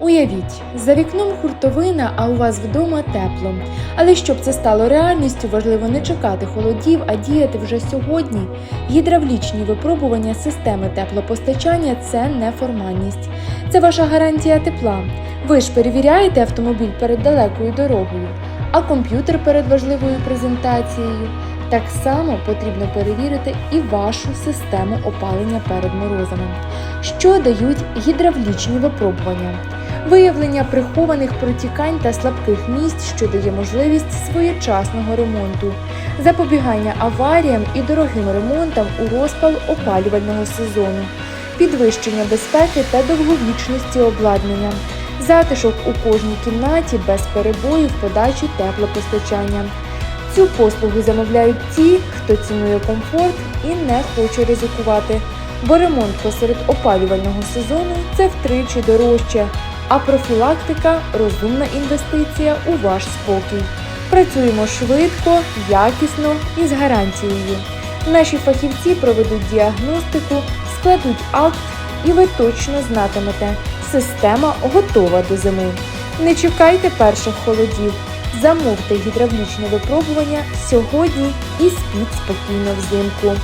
Уявіть, за вікном хуртовина, а у вас вдома тепло. Але щоб це стало реальністю, важливо не чекати холодів, а діяти вже сьогодні. Гідравлічні випробування системи теплопостачання це не формальність. Це ваша гарантія тепла. Ви ж перевіряєте автомобіль перед далекою дорогою, а комп'ютер перед важливою презентацією. Так само потрібно перевірити і вашу систему опалення перед морозами. Що дають гідравлічні випробування? Виявлення прихованих протікань та слабких місць, що дає можливість своєчасного ремонту, запобігання аваріям і дорогим ремонтам у розпал опалювального сезону, підвищення безпеки та довговічності обладнання, затишок у кожній кімнаті без перебоїв подачі теплопостачання. Цю послугу замовляють ті, хто цінує комфорт і не хоче ризикувати, бо ремонт посеред опалювального сезону це втричі дорожче, а профілактика розумна інвестиція у ваш спокій. Працюємо швидко, якісно і з гарантією. Наші фахівці проведуть діагностику, складуть акт, і ви точно знатимете, система готова до зими. Не чекайте перших холодів. Замовте гідравлічне випробування сьогодні і спіть спокійно взимку.